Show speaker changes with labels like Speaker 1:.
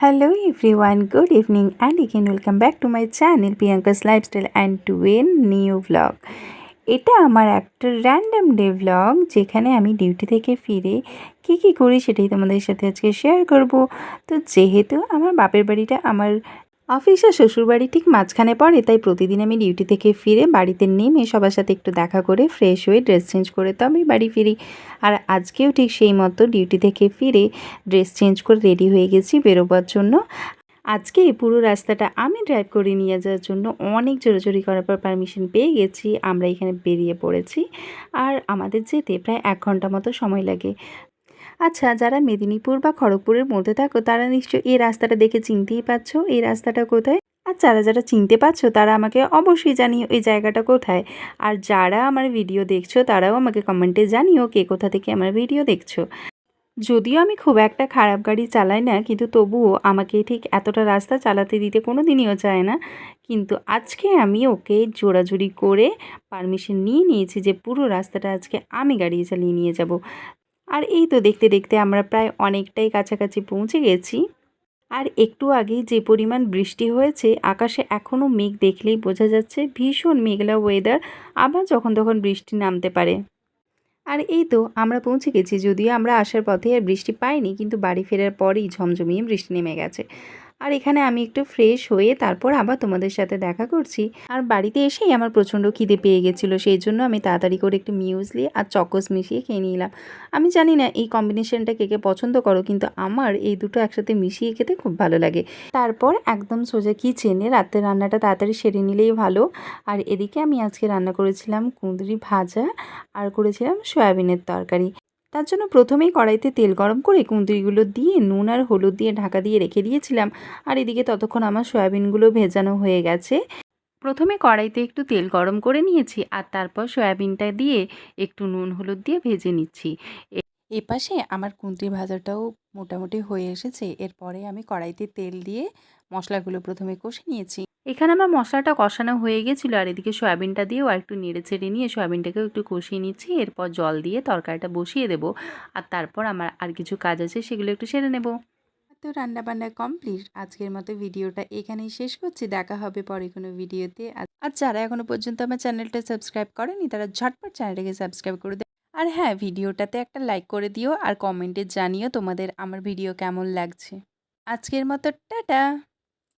Speaker 1: Hello everyone, good evening and again welcome back to my channel Priyanka's Lifestyle and to a new vlog. এটা আমার একটা random day vlog যেখানে আমি duty থেকে ফিরে কী কী করি সেটাই তোমাদের সাথে আজকে শেয়ার করব তো যেহেতু আমার বাপের বাড়িটা আমার অফিস আর শ্বশুরবাড়ি ঠিক মাঝখানে পড়ে, তাই প্রতিদিন আমি ডিউটি থেকে ফিরে বাড়িতে নেমে সবার সাথে একটু দেখা করে ফ্রেশ হয়ে ড্রেস চেঞ্জ করে তো আমি বাড়ি ফিরি। আর আজকেও ঠিক সেই মতো ডিউটি থেকে ফিরে ড্রেস চেঞ্জ করে রেডি হয়ে গেছি বেরোবার জন্য। আজকে পুরো রাস্তাটা আমি ড্রাইভ করে নিয়ে যাওয়ার জন্য অনেক জোরাজোরি করার পর পারমিশন পেয়ে গেছি, আমরা এখানে বেরিয়ে পড়েছি। আর আমাদের যেতে প্রায় এক ঘণ্টা মতো সময় লাগে। আচ্ছা যারা মেদিনীপুর বা খড়গপুরের মধ্যে থাকো, তারা নিশ্চয়ই এই রাস্তাটা দেখে চিনতেই পারছ। এই রাস্তাটা কোথায়? আর যারা যারা চিনতে পারছ, তারা আমাকে অবশ্যই জানিও এই জায়গাটা কোথায়। আর যারা আমার ভিডিও দেখছ, তারাও আমাকে কমেন্টে জানিও কে কোথা থেকে আমার ভিডিও দেখছ। যদিও আমি খুব একটা খারাপ গাড়ি চালাই না, কিন্তু তবুও আমাকে ঠিক এতটা রাস্তা চালাতে দিতে কোনো দিনইও চায় না। কিন্তু আজকে আমি ওকে জোড়াজুড়ি করে পারমিশন নিয়ে নিয়েছি যে পুরো রাস্তাটা আজকে আমি গাড়ি চালিয়ে নিয়ে যাব। আর এই তো দেখতে দেখতে আমরা প্রায় অনেকটাই কাছাকাছি পৌঁছে গেছি। আর একটু আগেই যে পরিমাণ বৃষ্টি হয়েছে, আকাশে এখনও মেঘ দেখলেই বোঝা যাচ্ছে ভীষণ মেঘলা ওয়েদার আবার যখন তখন বৃষ্টি নামতে পারে। আর এই তো আমরা পৌঁছে গেছি, যদিও আমরা আসার পথে আর বৃষ্টি পাইনি, কিন্তু বাড়ি ফেরার পরেই ঝমঝমিয়ে বৃষ্টি নেমে গেছে। আর এখানে আমি একটু ফ্রেশ হয়ে তারপর আবার তোমাদের সাথে দেখা করছি। আর বাড়িতে এসেই আমার প্রচণ্ড খিদে পেয়ে গেছিল, সেই জন্য আমি তাড়াতাড়ি করে একটু মিউজলি আর চকোস মিশিয়ে খেয়ে নিলাম। আমি জানি না এই কম্বিনেশনটা কে কে পছন্দ করো, কিন্তু আমার এই দুটো একসাথে মিশিয়ে খেতে খুব ভালো লাগে। তারপর একদম সোজা কিচেনে রাতের রান্নাটা তাড়াতাড়ি সেরে নিলেই ভালো। আর এদিকে আমি আজকে রান্না করেছিলাম কুঁদরি ভাজা আর করেছিলাম সয়াবিনের তরকারি। তার জন্য প্রথমেই কড়াইতে তেল গরম করে কুঁদরিগুলো দিয়ে নুন আর হলুদ দিয়ে ঢাকা দিয়ে রেখে দিয়েছিলাম। আর এদিকে ততক্ষণ আমার সয়াবিনগুলো ভেজানো হয়ে গেছে। প্রথমে কড়াইতে একটু তেল গরম করে নিয়েছি আর তারপর সয়াবিনটা দিয়ে একটু নুন হলুদ দিয়ে ভেজে নিচ্ছি। এপাশে আমার কুঁদরি ভাজাটাও মোটামুটি হয়ে এসেছে। এরপরে আমি কড়াইতে তেল দিয়ে মশলাগুলো প্রথমে কষে নিয়েছি। এখানে আমার মশলাটা কষানো হয়ে গেছিল, আর এদিকে সয়াবিনটা দিয়েও একটু নেড়ে ছেড়ে নিয়ে সয়াবিনটাকেও একটু কষিয়ে নিচ্ছি। এরপর জল দিয়ে তরকারিটা বসিয়ে দেবো। আর তারপর আমার আর কিছু কাজ আছে, সেগুলো একটু সেরে নেব। তো রান্নাবান্না কমপ্লিট। আজকের মতো ভিডিওটা এখানেই শেষ করছি। দেখা হবে পরে কোনো ভিডিওতে। আর যারা এখনও পর্যন্ত আমার চ্যানেলটা সাবস্ক্রাইব করেনি, তারা ঝটপট চ্যানেলটাকে সাবস্ক্রাইব করে দেয় আর হ্যাঁ ভিডিওটাতে একটা লাইক করে দিও, আর কমেন্টে জানিও তোমাদের আমার ভিডিও কেমন লাগছে। আজকের মতো, টাটা!